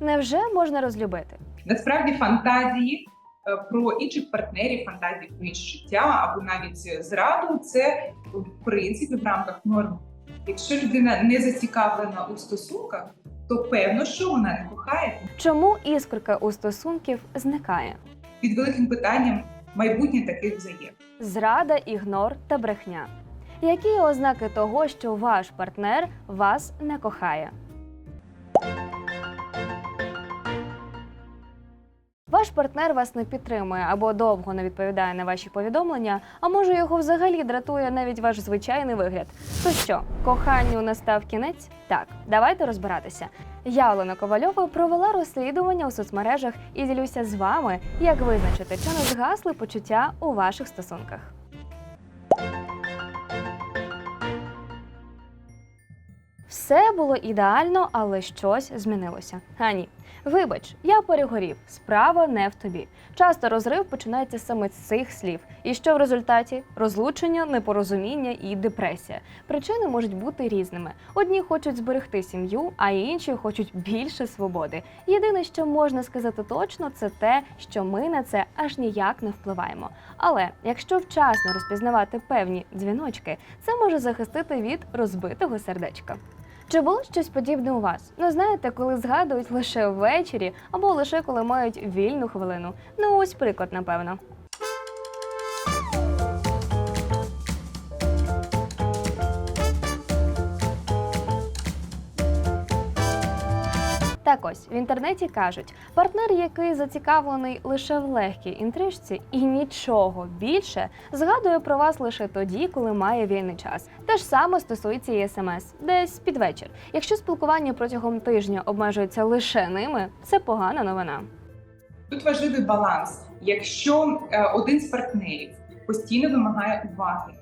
Невже можна розлюбити? Насправді фантазії е, про інших партнерів, фантазії про інше життя або навіть зраду це в принципі в рамках норм. Якщо людина не зацікавлена у стосунках, то певно, що вона не кохає. Чому іскорка у стосунків зникає? Під великим питанням майбутнє таких взаєм. Зрада, ігнор та брехня. Які ознаки того, що ваш партнер вас не кохає? Ваш партнер вас не підтримує або довго не відповідає на ваші повідомлення, а може його взагалі дратує навіть ваш звичайний вигляд. То що, коханню настав кінець? Так, давайте розбиратися. Я, Олена Ковальова, провела розслідування у соцмережах і ділюся з вами, як визначити, чи не згасли почуття у ваших стосунках. Все було ідеально, але щось змінилося. А ні. Вибач, я перегорів. Справа не в тобі. Часто розрив починається саме з цих слів. І що в результаті? Розлучення, непорозуміння і депресія. Причини можуть бути різними. Одні хочуть зберегти сім'ю, а інші хочуть більше свободи. Єдине, що можна сказати точно, це те, що ми на це аж ніяк не впливаємо. Але якщо вчасно розпізнавати певні дзвіночки, це може захистити від розбитого сердечка. Чи було щось подібне у вас? Ну знаєте, коли згадують лише ввечері або лише коли мають вільну хвилину. Ну ось приклад, напевно. Так ось в інтернеті кажуть, партнер, який зацікавлений лише в легкій інтрижці і нічого більше, згадує про вас лише тоді, коли має вільний час. Те ж саме стосується і смс, десь під вечір. Якщо спілкування протягом тижня обмежується лише ними, це погана новина. Тут важливий баланс. Якщо е, один з партнерів постійно вимагає уваги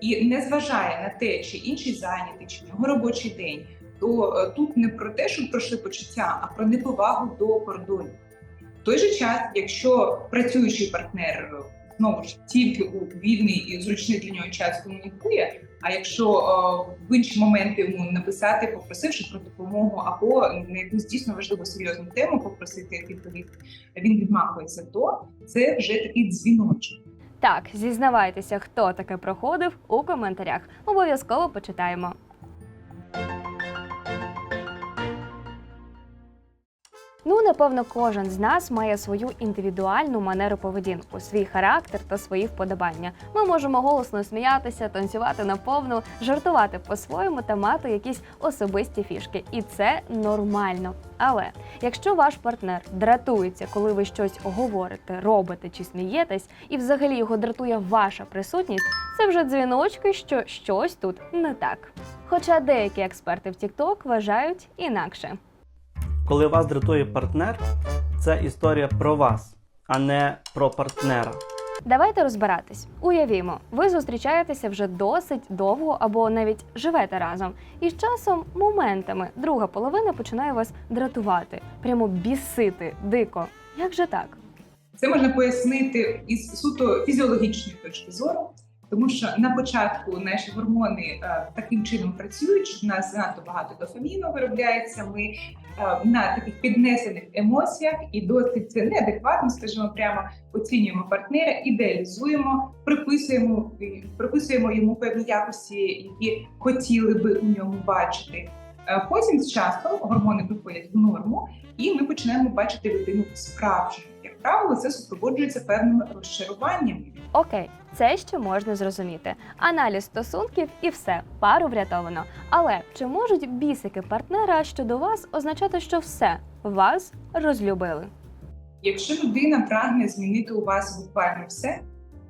і не зважає на те, чи інший зайнятий, чи в нього робочий день, то е, тут не про те, що пройшли почуття, а про неповагу до кордонів. В той же час, якщо працюючий партнер е, знову ж тільки у вільний і зручний для нього час комунікує. А якщо е, в інші моменти йому написати, попросивши про допомогу, або на якусь дійсно важливу серйозну тему попросити відповідь, він відмахується, то це вже такий дзвіночок. Так, зізнавайтеся, хто таке проходив у коментарях. Обов'язково почитаємо. Ну, напевно, кожен з нас має свою індивідуальну манеру поведінку, свій характер та свої вподобання. Ми можемо голосно сміятися, танцювати наповну, жартувати по-своєму та мати якісь особисті фішки. І це нормально. Але якщо ваш партнер дратується, коли ви щось говорите, робите чи смієтесь, і взагалі його дратує ваша присутність, це вже дзвіночки, що щось тут не так. Хоча деякі експерти в TikTok вважають інакше. Коли вас дратує партнер, це історія про вас, а не про партнера. Давайте розбиратись. Уявімо, ви зустрічаєтеся вже досить довго або навіть живете разом. І з часом, моментами, друга половина починає вас дратувати, прямо бісити, дико. Як же так? Це можна пояснити із суто фізіологічної точки зору, тому що на початку наші гормони е, таким чином працюють, що в нас занадто багато дофаміну виробляється. Ми е, на таких піднесених емоціях і досить це неадекватно, скажімо, прямо оцінюємо партнера, ідеалізуємо, приписуємо, приписуємо йому певні якості, які хотіли би у ньому бачити. Е, Потім з часом гормони приходять в норму, і ми починаємо бачити людину справжньою. Правило, це супроводжується певними розчаруваннями. Окей, це ще можна зрозуміти. Аналіз стосунків і все, пару врятовано. Але чи можуть бісики партнера щодо вас означати, що все вас розлюбили? Якщо людина прагне змінити у вас буквально все,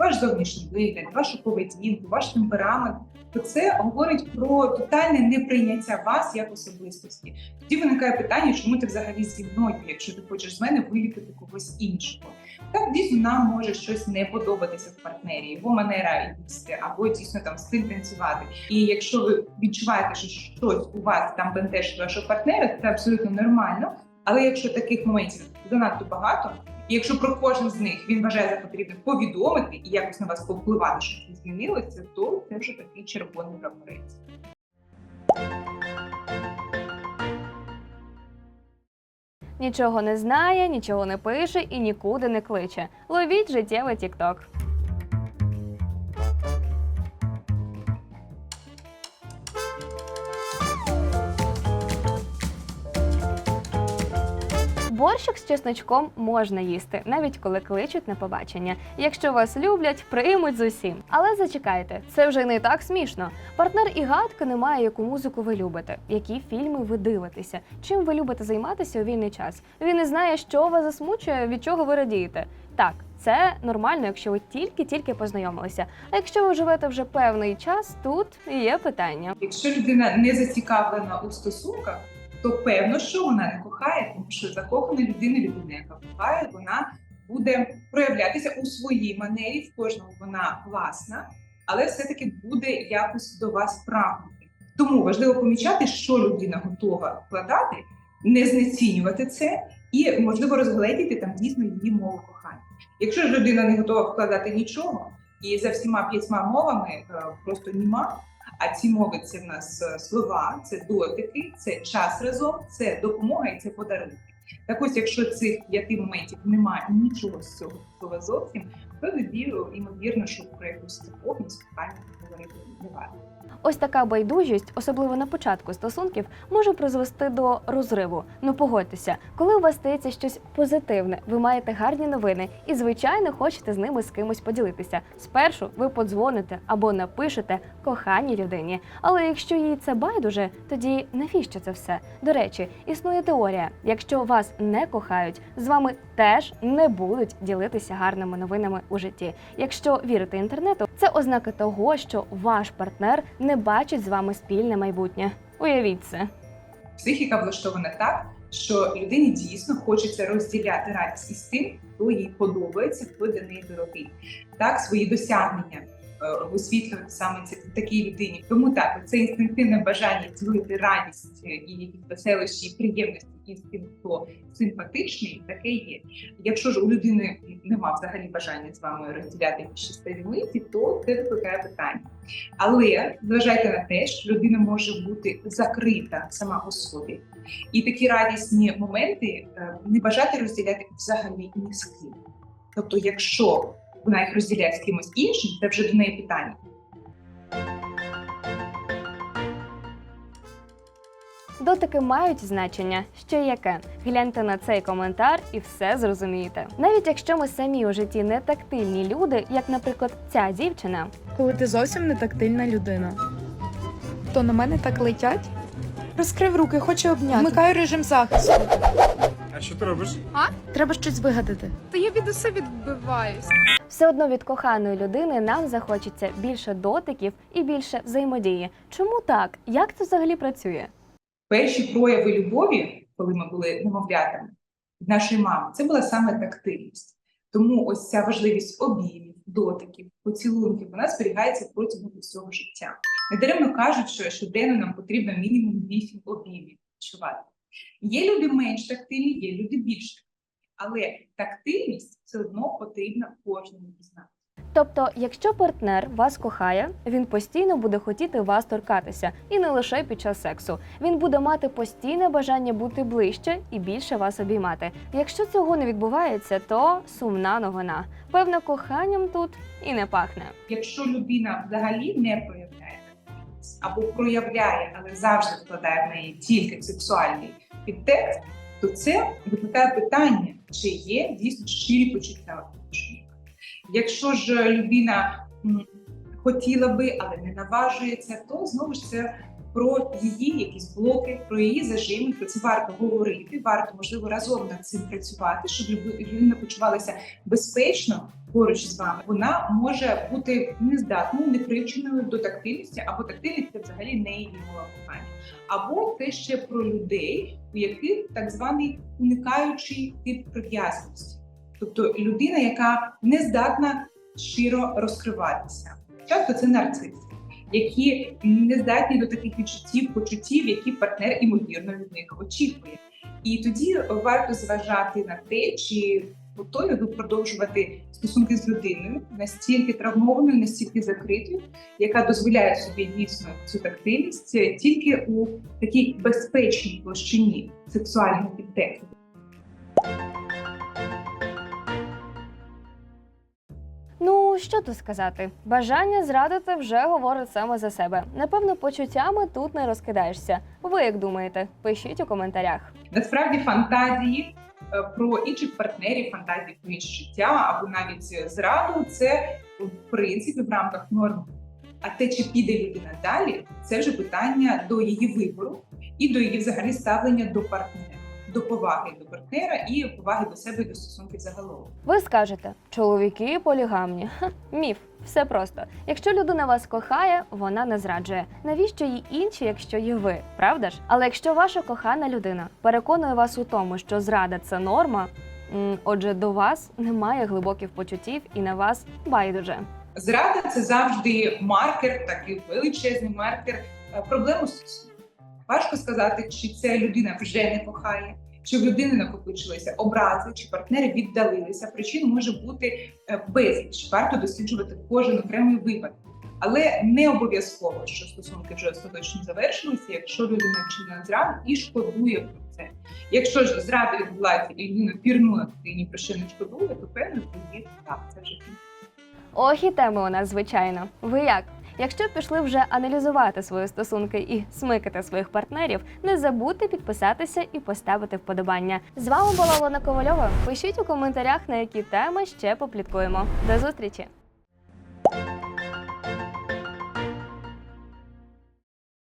ваш зовнішній вигляд, вашу поведінку, ваш темперамент, то це говорить про тотальне неприйняття вас як особистості. Тоді виникає питання, чому ти взагалі зі мною, якщо ти хочеш з мене виліпити когось іншого. Так дійсно нам може щось не подобатися в партнері, його манера їсти, або дійсно там стиль танцювати. І якщо ви відчуваєте, що щось у вас там бентежить вашого партнера, це абсолютно нормально. Але якщо таких моментів занадто багато, і якщо про кожен з них він вважає за потрібне повідомити і якось на вас повпливати, щоб це змінилося, то це вже такий червоний прапорець. Нічого не знає, нічого не пише і нікуди не кличе. Ловіть життєвий тікток. Борщик з чесночком можна їсти, навіть коли кличуть на побачення. Якщо вас люблять, приймуть з усім. Але зачекайте, це вже не так смішно. Партнер і гадки не має, яку музику ви любите, які фільми ви дивитеся, чим ви любите займатися у вільний час. Він не знає, що вас засмучує, від чого ви радієте. Так, це нормально, якщо ви тільки-тільки познайомилися. А якщо ви живете вже певний час, тут є питання. Якщо людина не зацікавлена у стосунках, то певно, що вона не кохає, тому що закохана людина, людина, яка кохає, вона буде проявлятися у своїй манері. В кожному вона власна, але все-таки буде якось до вас прагнути. Тому важливо помічати, що людина готова вкладати, не знецінювати це і можливо розгледіти там дійсно її мову кохання. Якщо ж людина не готова вкладати нічого, і за всіма п'ятьма мовами е, просто німа. А ці мови це в нас е, слова, це дотики, це час разом, це допомога і це подарунки. Так ось, якщо цих п'яти моментів немає нічого з цього слова зовсім, то ймовірно, що про якусь закоханість кохання говорити не варто. Ось така байдужість, особливо на початку стосунків, може призвести до розриву. Ну погодьтеся, коли у вас стається щось позитивне, ви маєте гарні новини і, звичайно, хочете з ними з кимось поділитися. Спершу ви подзвоните або напишете коханій людині. Але якщо їй це байдуже, тоді навіщо це все? До речі, існує теорія: якщо вас не кохають, з вами теж не будуть ділитися гарними новинами у житті. Якщо вірити інтернету, це ознака того, що ваш партнер не бачить з вами спільне майбутнє. Уявіть це. Психіка влаштована так, що людині дійсно хочеться розділяти радість із тим, хто їй подобається, хто для неї дорогий. Так, свої досягнення е, висвітлювати саме ці такій людині. Тому так, це інстинктивне бажання ділити радість е, і веселощі, і приємності із тим, хто симпатичний, таке є. Якщо ж у людини нема взагалі бажання з вами розділяти якісь миті, то це викликає питання. Але зважайте на те, що людина може бути закрита сама по собі, і такі радісні моменти е, не бажати розділяти взагалі ні з ким. Тобто, якщо вона їх розділяє з кимось іншим, це вже до неї питання. Дотики мають значення. Ще яке? Гляньте на цей коментар і все зрозумієте. Навіть якщо ми самі у житті не тактильні люди, як, наприклад, ця дівчина, коли ти зовсім не тактильна людина. То на мене так летять. Розкрив руки, хоче обняти. Вмикаю режим захисту. А що ти робиш? Треба щось вигадати. Та я від усе відбиваюсь. все одно від коханої людини нам захочеться більше дотиків і більше взаємодії. Чому так? Як це взагалі працює? Перші прояви любові, коли ми були немовлятами від нашої мами, це була саме тактильність. Тому ось ця важливість обіймів, дотиків, поцілунків вона зберігається протягом всього життя. Недаремно кажуть, що щоденно нам потрібно мінімум 8 обіймів відчувати. Є люди менш тактильні, є люди більш тактильні. Але тактильність все одно потрібна кожному із нас. Тобто, якщо партнер вас кохає, він постійно буде хотіти вас торкатися, і не лише під час сексу. Він буде мати постійне бажання бути ближче і більше вас обіймати. Якщо цього не відбувається, то сумна новина. Певно, коханням тут і не пахне. Якщо людина взагалі не проявляє або проявляє, але завжди вкладає в неї тільки сексуальний підтекст, то це викликає питання, чи є дійсно щирі почуття. Якщо ж людина хотіла би, але не наважується, то знову ж це про її якісь блоки, про її зажими. Про це варто говорити, варто можливо разом над цим працювати, щоб людина почувалася безпечно поруч з вами. Вона може бути нездатною, непривченою до тактильності, або тактильність це взагалі не її мова кохання. Або це ще про людей, у яких так званий уникаючий тип прив'язаності, тобто людина, яка не здатна щиро розкриватися. Часто це нарциси, які не здатні до таких відчуттів, почуттів, які партнер імовірно від них очікує. І тоді варто зважати на те, чи готові ви продовжувати стосунки з людиною настільки травмованою, настільки закритою, яка дозволяє собі дійсно цю тактильність тільки у такій безпечній площині сексуального підтексту. Що тут сказати? Бажання зрадити вже говорить саме за себе. Напевно, почуттями тут не розкидаєшся. Ви як думаєте? Пишіть у коментарях. Насправді фантазії е, про інших партнерів, фантазії про інше життя або навіть зраду це в принципі в рамках норм. А те, чи піде людина далі, це вже питання до її вибору і до її взагалі ставлення до партнера, до поваги до партнера і поваги до себе і до стосунків загалом. Ви скажете, чоловіки полігамні. Ха, міф, все просто. Якщо людина вас кохає, вона не зраджує. Навіщо їй інші, якщо є ви, правда ж? Але якщо ваша кохана людина переконує вас у тому, що зрада це норма, отже, до вас немає глибоких почуттів і на вас байдуже. Зрада це завжди маркер, такий величезний маркер е, проблеми стосунків. Важко сказати, чи ця людина вже не кохає, чи в людини накопичилися образи, чи партнери віддалилися. Причин може бути е, безліч. Варто досліджувати кожен окремий випадок. Але не обов'язково, що стосунки вже остаточно завершилися, якщо людина вчинила зраду і шкодує про це. Якщо ж зрада відбулася і людина пірнула і ні про що не шкодує, то певно тоді так, це вже. Ох, і теми у нас звичайно. Ви як? Якщо пішли вже аналізувати свої стосунки і смикати своїх партнерів, не забудьте підписатися і поставити вподобання. З вами була Олена Ковальова. Пишіть у коментарях, на які теми ще попліткуємо. До зустрічі!